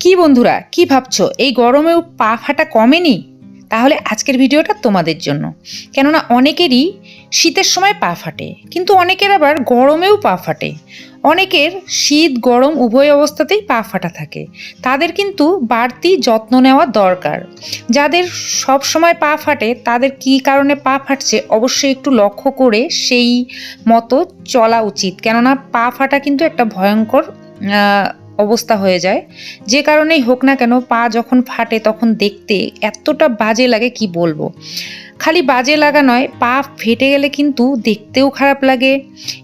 কি বন্ধুরা, কি ভাবছ? এই গরমেও পা ফাটা কমেনি? তাহলে আজকের ভিডিওটা তোমাদের জন্য। কেননা অনেকেরই শীতের সময় পা ফাটে, কিন্তু অনেকের আবার গরমেও পা ফাটে। অনেকের শীত, গরম উভয় অবস্থাতেই পা ফাটা থাকে। তাদের কিন্তু বাড়তি যত্ন নেওয়া দরকার। যাদের সব সময় পা ফাটে, তাদের কি কারণে পা ফাটছে অবশ্যই একটু লক্ষ্য করে সেই মতো চলা উচিত। কেননা পা ফাটা কিন্তু একটা ভয়ঙ্কর অবস্থা হয়ে যায়। যে কারণেই হোক না কেন পা যখন ফাটে তখন দেখতে এতটা বাজে লাগে কি বলব। খালি বাজে লাগা নয়, পা ফেটে গেলে কিন্তু দেখতেও খারাপ লাগে।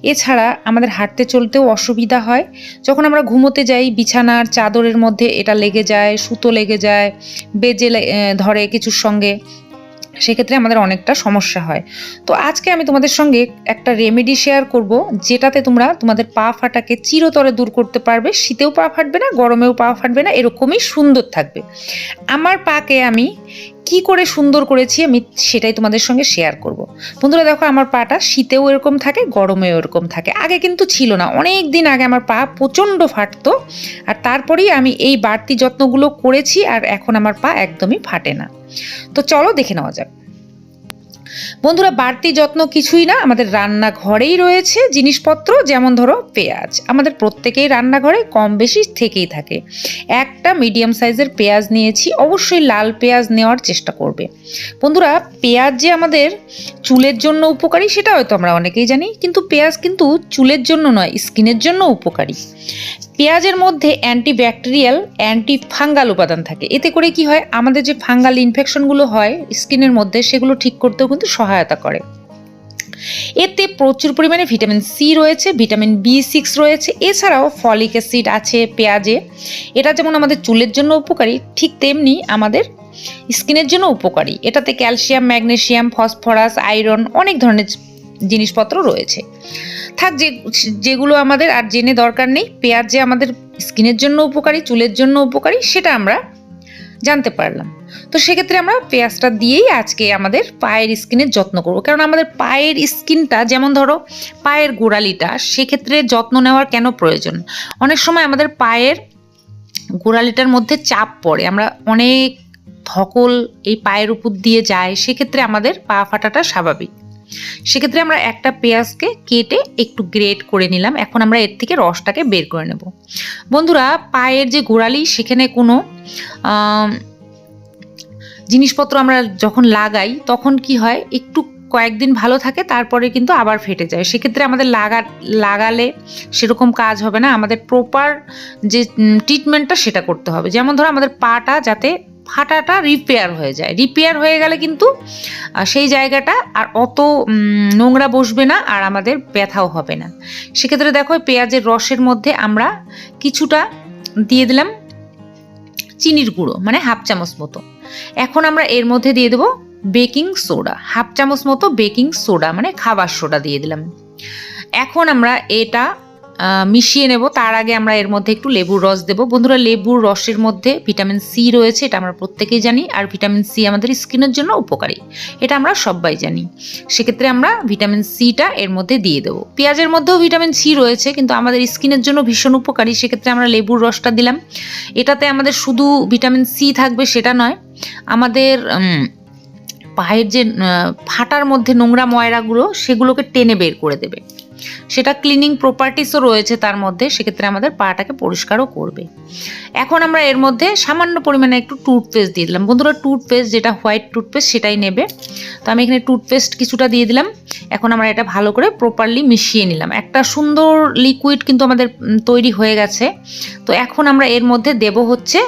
এছাড়া আমাদের হাঁটতে চলতেও অসুবিধা হয়। যখন আমরা ঘুমোতে যাই, বিছানার চাদরের মধ্যে এটা লেগে যায়, সুতো লেগে যায়, বেজে ধরে কিছুর সঙ্গে। সেক্ষেত্রে আমাদের অনেকটা সমস্যা হয়। তো আজকে আমি তোমাদের সঙ্গে একটা রেমেডি শেয়ার করব, যেটাতে তোমরা তোমাদের পা ফাটাকে চিরতরে দূর করতে পারবে, শীতেও পা ফাটবে না, গরমেও পা ফাটবে না, এরকমই সুন্দর থাকবে। আমার পাকে আমি কি করে সুন্দর করেছি আমি সেটাই তোমাদের সঙ্গে শেয়ার করব। বন্ধুরা দেখো আমার পাটা শীতেও এরকম থাকে, গরমেও এরকম থাকে। আগে কিন্তু ছিল না। অনেক দিন আগে আমার পা প্রচণ্ড ফাটতো আর তারপরেই আমি এই বাড়তি যত্নগুলো করেছি আর এখন আমার পা একদমই ফাটে না। তো চলো দেখে নেওয়া যাক। বন্ধুরা, বাড়তি যত্ন কিছুই না। আমাদের রান্নাঘরেই রয়েছে জিনিসপত্র, যেমন ধরো পেঁয়াজ। আমাদের প্রত্যেকেই রান্নাঘরে কম বেশি থেকেই থাকে। একটা মিডিয়াম সাইজের পেঁয়াজ নিয়েছি, অবশ্যই লাল পেঁয়াজ নেওয়ার চেষ্টা করবে। বন্ধুরা, পেঁয়াজ যে আমাদের চুলের জন্য উপকারী, সেটা হয়তো আমরা অনেকেই জানি, কিন্তু পেঁয়াজ কিন্তু চুলের জন্য নয়, স্কিনের জন্য উপকারী। পেঁয়াজের মধ্যে অ্যান্টিব্যাকটেরিয়াল অ্যান্টি ফাঙ্গাল উপাদান থাকে। এতে করে কি হয়? আমাদের যে ফাঙ্গাল ইনফেকশনগুলো হয় স্কিনের মধ্যে, সেগুলো ঠিক করতেও কিন্তু সহায়তা করে। এতে প্রচুর পরিমাণে ভিটামিন সি রয়েছে, ভিটামিন বি সিক্স রয়েছে, এছাড়াও ফলিক অ্যাসিড আছে পেঁয়াজে। এটা যেমন আমাদের চুলের জন্য উপকারী, ঠিক তেমনি আমাদের স্কিনের জন্য উপকারী। এটাতে ক্যালসিয়াম ম্যাগনেশিয়াম ফসফরাস, আয়রন অনেক ধরনের জিনিসপত্র রয়েছে। থাক, যে, যেগুলো আমাদের আর জেনে দরকার নেই, পেঁয়াজ যে আমাদের স্কিনের জন্য উপকারী, চুলের জন্য উপকারী, সেটা আমরা জানতে পারলাম। তো সেক্ষেত্রে আমরা পেঁয়াজটা দিয়েই আজকে আমাদের পায়ের স্কিনের যত্ন করব। কারণ আমাদের পায়ের স্কিনটা, যেমন ধরো পায়ের গোড়ালিটা, সেক্ষেত্রে যত্ন নেওয়ার কেন প্রয়োজন? অনেক সময় আমাদের পায়ের গোড়ালিটার মধ্যে চাপ পড়ে, আমরা অনেক ধকল এই পায়ের উপর দিয়ে যায় সেক্ষেত্রে আমাদের পা ফাটাটা স্বাভাবিক। সেক্ষেত্রে আমরা একটা পেঁয়াজকে কেটে একটু গ্রেট করে নিলাম, এখন আমরা এর থেকে রসটাকে বের করে নেব। বন্ধুরা, পায়ের যে গোড়ালি, সেখানে কোনো জিনিসপত্র আমরা যখন লাগাই, তখন কি হয়, একটু কয়েকদিন ভালো থাকে, তারপরে কিন্তু আবার ফেটে যায়। সেক্ষেত্রে আমাদের লাগা, লাগালে সেরকম কাজ হবে না। আমাদের প্রপার যে ট্রিটমেন্টটা সেটা করতে হবে। যেমন ধরো আমাদের পাটা যাতে ফাটাটা রিপেয়ার হয়ে যায়। রিপেয়ার হয়ে গেলে কিন্তু সেই জায়গাটা আর অত নোংরা বসবে না আর আমাদের ব্যথাও হবে না। সেক্ষেত্রে দেখো পেঁয়াজের রসের মধ্যে আমরা কিছুটা দিয়ে দিলাম চিনির গুঁড়ো মানে হাফ চামচ মতো। এখন আমরা এর মধ্যে দিয়ে দেবো বেকিং সোডা। হাফ চামচ মতো বেকিং সোডা মানে খাবার সোডা দিয়ে দিলাম। এখন আমরা এটা মিশিয়ে নেব। তার আগে আমরা এর মধ্যে একটু লেবুর রস দেব। বন্ধুরা, লেবুর রসের মধ্যে ভিটামিন সি রয়েছে, এটা আমরা প্রত্যেকেই জানি। আর ভিটামিন সি আমাদের স্কিনের জন্য উপকারী, এটা আমরা সবাই জানি। সেক্ষেত্রে আমরা ভিটামিন সিটা এর মধ্যে দিয়ে দেবো। পেঁয়াজের মধ্যেও ভিটামিন সি রয়েছে, কিন্তু আমাদের স্কিনের জন্য ভীষণ উপকারী। সেক্ষেত্রে আমরা লেবুর রসটা দিলাম। এটাতে আমাদের শুধু ভিটামিন সি থাকবে, সেটা নয় আমাদের পায়ের যে ফাটার মধ্যে নোংরা ময়রাগুলো সেগুলোকে টেনে বের করে দেবে। সেটা ক্লিনিং প্রপার্টিসও রয়েছে তার মধ্যে, সেক্ষেত্রে আমাদের পাটাকে পরিষ্কারও করবে। এখন আমরা এর মধ্যে সামান্য পরিমাণে একটু টুথপেস্ট দিয়ে দিলাম। বন্ধুরা টুথপেস্ট যেটা হোয়াইট টুথপেস্ট সেটাই নেবে। তো আমি এখানে টুথপেস্ট কিছুটা দিয়ে দিলাম। এখন আমরা এটা ভালো করে প্রপারলি মিশিয়ে নিলাম। একটা সুন্দর লিকুইড কিন্তু আমাদের তৈরি হয়ে গেছে। তো এখন আমরা এর মধ্যে দেব হচ্ছে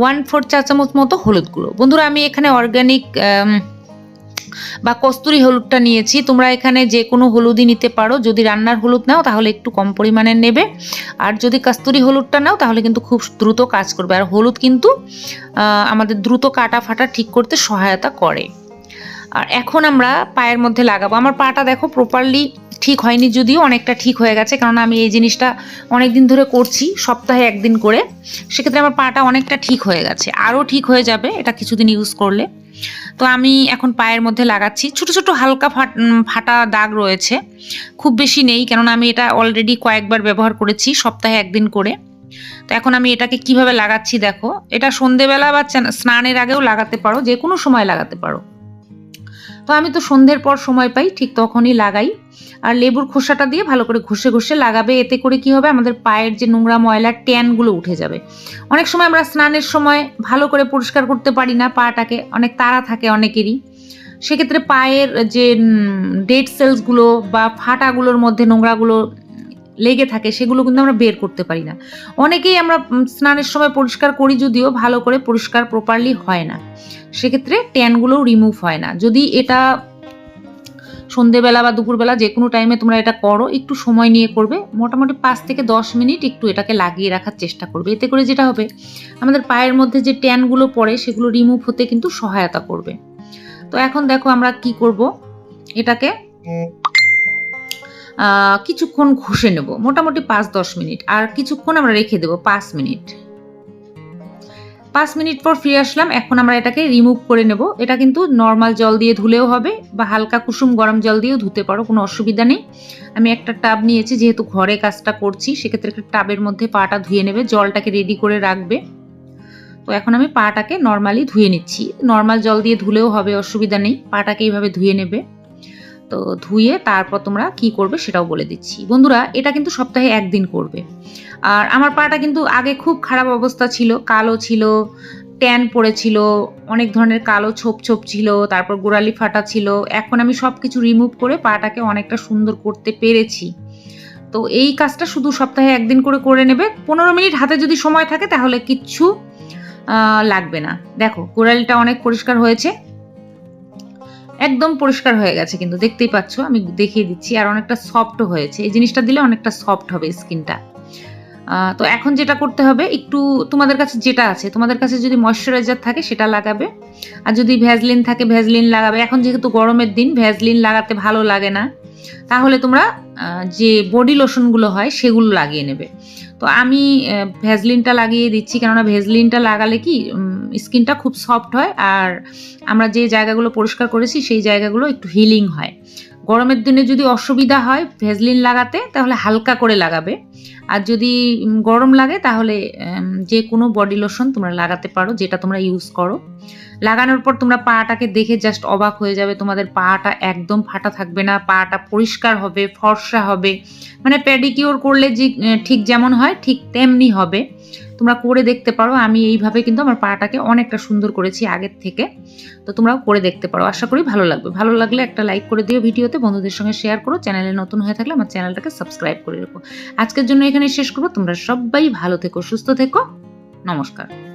ওয়ান ফোর চা চামচ মতো হলুদ গুঁড়ো। বন্ধুরা, আমি এখানে অর্গ্যানিক বা কস্তুরি হলুদটা নিয়েছি। তোমরা এখানে যে কোনো হলুদই নিতে পারো। যদি রান্নার হলুদ নাও, তাহলে একটু কম পরিমাণে নেবে। আর যদি কস্তুরি হলুদটা নাও, তাহলে কিন্তু খুব দ্রুত কাজ করবে। আর হলুদ কিন্তু আমাদের দ্রুত কাটা ফাটা ঠিক করতে সহায়তা করে। আর এখন আমরা পায়ের মধ্যে লাগাবো। আমার পাটা দেখো প্রপারলি ঠিক হয়নি যদিও, অনেকটা ঠিক হয়ে গেছে। কারণ আমি এই জিনিসটা অনেক দিন ধরে করছি, সপ্তাহে একদিন করে। সেক্ষেত্রে আমার পাটা অনেকটা ঠিক হয়ে গেছে। আরও ঠিক হয়ে যাবে, এটা কিছুদিন ইউজ করলে। তো আমি এখন পায়ের মধ্যে লাগাচ্ছি। ছোট ছোট হালকা ফাট- দাগ রয়েছে। খুব বেশি নেই, কেননা আমি এটা অলরেডি কয়েকবার ব্যবহার করেছি, সপ্তাহে একদিন করে। তো এখন আমি এটাকে কীভাবে লাগাচ্ছি দেখো। এটা সন্ধেবেলা বা স্নানের আগেও লাগাতে পারো যে কোনো সময় লাগাতে পারো। তো আমি তো সন্ধ্যের পর সময় পাই, ঠিক তখনই লাগাই। আর লেবুর খোসাটা দিয়ে ভালো করে ঘষে ঘষে লাগাবে, এতে করে কি হবে, আমাদের পায়ের যে নোংরা ময়লা ট্যানগুলো উঠে যাবে। অনেক সময় আমরা স্নানের সময় ভালো করে পরিষ্কার করতে পারি না, পাটাকে, অনেক তাড়া থাকে অনেকেরই। সেক্ষেত্রে পায়ের যে ডেড সেলসগুলো বা ফাটাগুলোর মধ্যে নোংরাগুলো লেগে থাকে, সেগুলো কিন্তু আমরা বের করতে পারি না। অনেকেই আমরা স্নানের সময় পরিষ্কার করি যদিও ভালো করে পরিষ্কার প্রপারলি হয় না। সেক্ষেত্রে ট্যানগুলোও রিমুভ হয় না। যদি এটা সন্ধেবেলা বা দুপুরবেলা যে কোনো টাইমে তোমরা এটা করো, একটু সময় নিয়ে করবে, মোটামুটি পাঁচ থেকে দশ মিনিট একটু এটাকে লাগিয়ে রাখার চেষ্টা করবে। এতে করে যেটা হবে, আমাদের পায়ের মধ্যে যে ট্যানগুলো পড়ে, সেগুলো রিমুভ হতে কিন্তু সহায়তা করবে। তো এখন দেখো আমরা কি করব, এটাকে কিছুক্ষণ ঘষে নেব, মোটামুটি পাঁচ দশ মিনিট, আর কিছুক্ষণ আমরা রেখে দেবো পাঁচ মিনিট। পাঁচ মিনিট পর ফিরে আসলাম, এখন আমরা এটাকে রিমুভ করে নেব। এটা কিন্তু নর্মাল জল দিয়ে ধুলেও হবে, বা হালকা কুসুম গরম জল দিয়েও ধুতে পারো, কোনো অসুবিধা নেই। আমি একটা টাব নিয়েছি, যেহেতু ঘরে কাজটা করছি, সেক্ষেত্রে একটা টাবের মধ্যে পাটা ধুয়ে নেবে, জলটাকে রেডি করে রাখবে। তো এখন আমি পাটাকে নর্মালি ধুয়ে নিচ্ছি। নর্মাল জল দিয়ে ধুলেও হবে, অসুবিধা নেই, পাটাকে এইভাবে ধুয়ে নেবে। তো ধুয়ে তারপর তোমরা কি করবে সেটাও বলে দিচ্ছি। বন্ধুরা, এটা কিন্তু সপ্তাহে একদিন করবে। আর আমার পাটা কিন্তু আগে খুব খারাপ অবস্থা ছিল, কালো ছিল, ট্যান পড়েছিল, অনেক ধরনের কালো ছোপ ছোপ ছিল, তারপর গোড়ালি ফাটা ছিল। এখন আমি সব কিছু রিমুভ করে পাটাকে অনেকটা সুন্দর করতে পেরেছি। তো এই কাজটা শুধু সপ্তাহে একদিন করে করে নেবে। পনেরো মিনিট হাতে যদি সময় থাকে তাহলে কিচ্ছু লাগবে না। দেখো, গোড়ালিটা অনেক পরিষ্কার হয়েছে। একদম পরিষ্কার হয়ে গেছে কিন্তু, দেখতেই পাচ্ছ, আমি দেখিয়ে দিচ্ছি, আর অনেকটা সফট হয়েছে। এই জিনিসটা দিলে অনেকটা সফট হবে স্কিনটা তো এখন যেটা করতে হবে, একটু তোমাদের কাছে যেটা আছে, তোমাদের কাছে যদি ময়শ্চারাইজার থাকে, সেটা লাগাবে। আর যদি ভ্যাজলিন থাকে ভ্যাজলিন লাগাবে। এখন যেহেতু গরমের দিন ভ্যাজলিন লাগাতে ভালো লাগে না। তাহলে তোমরা যে বডি লোশনগুলো হয়, সেগুলো লাগিয়ে নেবে। তো আমি ভ্যাজলিনটা লাগিয়ে দিচ্ছি। কেননা ভ্যাজলিনটা লাগালে কি স্কিনটা খুব সফট হয়। আর আমরা যে জায়গাগুলো পরিষ্কার করেছি, সেই জায়গাগুলো একটু হিলিং হয়। গরমের দিনে যদি অসুবিধা হয় ভেজলিন লাগাতে, তাহলে হালকা করে লাগাবে। আর যদি গরম লাগে, তাহলে যে কোনো বডি লোশন তোমরা লাগাতে পারো, যেটা তোমরা ইউজ করো। লাগানোর পর তোমরা পাটাকে দেখে জাস্ট অবাক হয়ে যাবে, তোমাদের পাটা একদম ফাটা থাকবে না, পাটা পরিষ্কার হবে, ফর্সা হবে। মানে প্যাডিকিওর করলে যে ঠিক যেমন হয়, ঠিক তেমনি হবে। তোমরা করে দেখতে পারো। আমি এইভাবে কিন্তু আমার পাটাকে অনেকটা সুন্দর করেছি আগের থেকে। তো তোমরাও করে দেখতে পারো। আশা করি ভালো লাগবে। ভালো লাগলে একটা লাইক করে দিও ভিডিওতে, বন্ধুদের সঙ্গে শেয়ার করো। চ্যানেলে নতুন হয়ে থাকলে আমার চ্যানেলটাকে সাবস্ক্রাইব করে রেখো। আজকের জন্য এখানে শেষ করব। তোমরা সবাই ভালো থেকো, সুস্থ থেকো। নমস্কার।